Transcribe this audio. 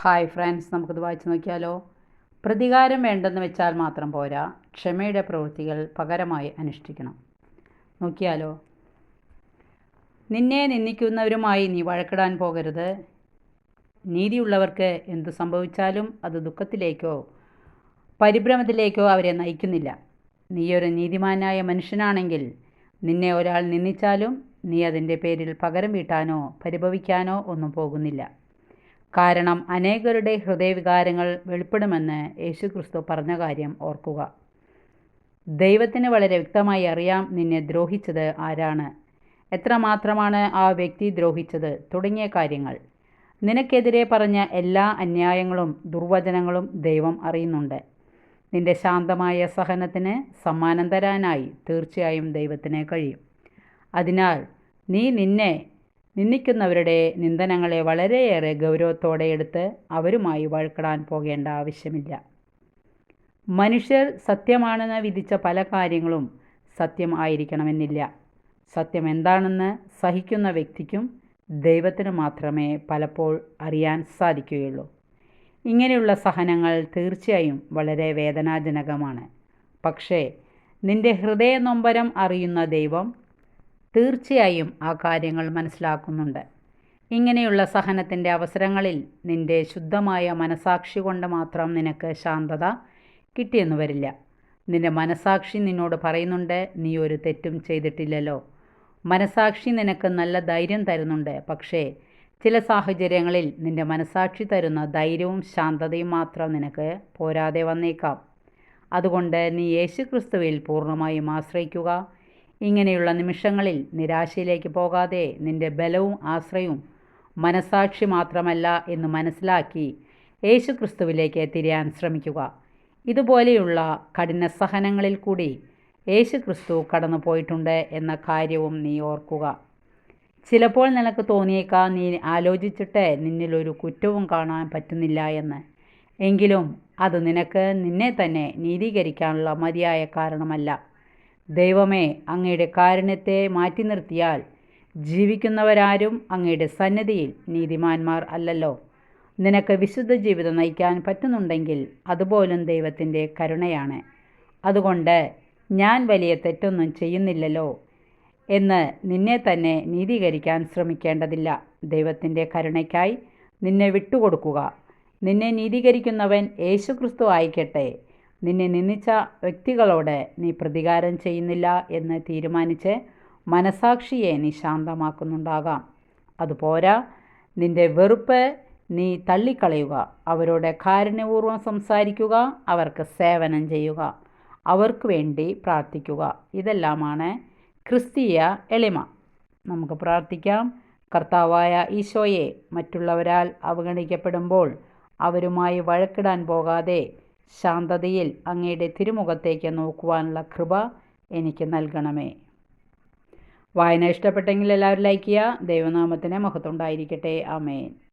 Hi friends നമുക്കിത് വായിച്ചു നോക്കിയാലോ? പ്രതികാരം വേണ്ടെന്ന് വെച്ചാൽ മാത്രം പോരാ. ക്ഷമയുടെ പ്രവൃത്തികൾ പകരമായി അനുഷ്ഠിക്കണം. നോക്കിയാലോ? നിന്നെ നിന്ദിക്കുന്നവരുമായി നീ വഴക്കിടാൻ പോകരുത്. നീതിയുള്ളവർക്ക് എന്തു സംഭവിച്ചാലും അത് ദുഃഖത്തിലേക്കോ പരിഭ്രമത്തിലേക്കോ അവരെ നയിക്കുന്നില്ല. നീയൊരു നീതിമാനായ മനുഷ്യനാണെങ്കിൽ നിന്നെ ഒരാൾ നിന്ദിച്ചാലും നീ അതിന്റെ പേരിൽ പകരം വീട്ടാനോ പരിഭവിക്കാനോ ഒന്നും പോകുന്നില്ല. കാരണം അനേകരുടെ ഹൃദയവികാരങ്ങൾ വെളിപ്പെടുമെന്ന് യേശുക്രിസ്തു പറഞ്ഞ കാര്യം ഓർക്കുക. ദൈവത്തിന് വളരെ വ്യക്തമായി അറിയാം നിന്നെ ദ്രോഹിച്ചത് ആരാണ്. എത്രമാത്രമാണ് ആ വ്യക്തി ദ്രോഹിച്ചത്? തുടങ്ങിയ കാര്യങ്ങൾ. നിനക്കെതിരെ പറഞ്ഞ എല്ലാ അന്യായങ്ങളും ദുർവചനങ്ങളും ദൈവം അറിയുന്നുണ്ട്. നിന്റെ ശാന്തമായ സഹനത്തിന് സമ്മാനം തരാനായി തീർച്ചയായും ദൈവത്തിന് കഴിയും. അതിനാൽ നീ നിന്നെ നിന്ദിക്കുന്നവരുടെ നിന്ദനങ്ങളെ വളരെയേറെ ഗൗരവത്തോടെ എടുത്ത് അവരുമായി വഴക്കിടാൻ പോകേണ്ട ആവശ്യമില്ല. മനുഷ്യർ സത്യമാണെന്ന് വിധിച്ച പല കാര്യങ്ങളും സത്യം ആയിരിക്കണമെന്നില്ല. സത്യം എന്താണെന്ന് സഹിക്കുന്ന വ്യക്തിക്കും ദൈവത്തിന് മാത്രമേ പലപ്പോൾ അറിയാൻ സാധിക്കുകയുള്ളൂ. ഇങ്ങനെയുള്ള സഹനങ്ങൾ തീർച്ചയായും വളരെ വേദനാജനകമാണ്. പക്ഷേ നിന്റെ ഹൃദയ നൊമ്പരം അറിയുന്ന ദൈവം തീർച്ചയായും ആ കാര്യങ്ങൾ മനസ്സിലാക്കുന്നുണ്ട്. ഇങ്ങനെയുള്ള സഹനത്തിന്റെ അവസരങ്ങളിൽ നിന്റെ ശുദ്ധമായ മനസാക്ഷി കൊണ്ട് മാത്രം നിനക്ക് ശാന്തത കിട്ടിയെന്ന് വരില്ല. നിന്റെ മനസാക്ഷി നിന്നോട് പറയുന്നുണ്ട് നീ ഒരു തെറ്റും ചെയ്തിട്ടില്ലല്ലോ. മനസാക്ഷി നിനക്ക് നല്ല ധൈര്യം തരുന്നുണ്ട്. പക്ഷേ ചില സാഹചര്യങ്ങളിൽ നിന്റെ മനസാക്ഷി തരുന്ന ധൈര്യവും ശാന്തതയും മാത്രം നിനക്ക് പോരാതെ വന്നേക്കാം. അതുകൊണ്ട് നീ യേശുക്രിസ്തുവിൽ പൂർണമായും ആശ്രയിക്കുക. ഇങ്ങനെയുള്ള നിമിഷങ്ങളിൽ നിരാശയിലേക്ക് പോകാതെ നിന്റെ ബലവും ആശ്രയവും മനസാക്ഷി മാത്രമല്ല എന്ന് മനസ്സിലാക്കി യേശുക്രിസ്തുവിലേക്ക് തിരിയാൻ ശ്രമിക്കുക. ഇതുപോലെയുള്ള കഠിന സഹനങ്ങളിൽ കൂടി യേശുക്രിസ്തു കടന്നു പോയിട്ടുണ്ട് എന്ന കാര്യവും നീ ഓർക്കുക. ചിലപ്പോൾ നിനക്ക് തോന്നിയേക്കാം നീ ആലോചിച്ചിട്ട് നിന്നിലൊരു കുറ്റവും കാണാൻ പറ്റുന്നില്ല എന്ന്. എങ്കിലും അത് നിനക്ക് നിന്നെ തന്നെ നീതീകരിക്കാനുള്ള മതിയായ കാരണമല്ല. ദൈവമേ അങ്ങയുടെ കാരുണ്യത്തെ മാറ്റി നിർത്തിയാൽ ജീവിക്കുന്നവരാരും അങ്ങയുടെ സന്നിധിയിൽ നീതിമാന്മാർ അല്ലല്ലോ. നിനക്ക് വിശുദ്ധ ജീവിതം നയിക്കാൻ പറ്റുന്നുണ്ടെങ്കിൽ അതുപോലും ദൈവത്തിന്റെ കരുണയാണ്. അതുകൊണ്ട് ഞാൻ വലിയ തെറ്റൊന്നും ചെയ്യുന്നില്ലല്ലോ എന്ന് നിന്നെ തന്നെ നീതീകരിക്കാൻ ശ്രമിക്കേണ്ടതില്ല. ദൈവത്തിന്റെ കരുണയ്ക്കായി നിന്നെ വിട്ടുകൊടുക്കുക. നിന്നെ നീതീകരിക്കുന്നവൻ യേശുക്രിസ്തു ആയിക്കട്ടെ. നിന്നെ നിന്ദിച്ച വ്യക്തികളോട് നീ പ്രതികാരം ചെയ്യുന്നില്ല എന്ന് തീരുമാനിച്ച് മനസാക്ഷിയെ നീ ശാന്തമാക്കുന്നുണ്ടാകാം. അതുപോരാ നിന്റെ വെറുപ്പ് നീ തള്ളിക്കളയുക. അവരോട് കാരുണ്യപൂർവം സംസാരിക്കുക. അവർക്ക് സേവനം ചെയ്യുക. അവർക്ക് വേണ്ടി പ്രാർത്ഥിക്കുക. ഇതെല്ലാമാണ് ക്രിസ്തീയ എളിമ. നമുക്ക് പ്രാർത്ഥിക്കാം. കർത്താവായ ഈശോയെ മറ്റുള്ളവരാൽ അവഗണിക്കപ്പെടുമ്പോൾ അവരുമായി വഴക്കിടാൻ പോകാതെ ശാന്തതയിൽ അങ്ങയുടെ തിരുമുഖത്തേക്ക് നോക്കുവാനുള്ള കൃപ എനിക്ക് നൽകണമേ. വായന ഇഷ്ടപ്പെട്ടെങ്കിൽ എല്ലാവരും ലൈക്ക് ചെയ്യുക. ദൈവനാമത്തിന് മഹത്വം ഉണ്ടായിരിക്കട്ടെ. ആമേൻ.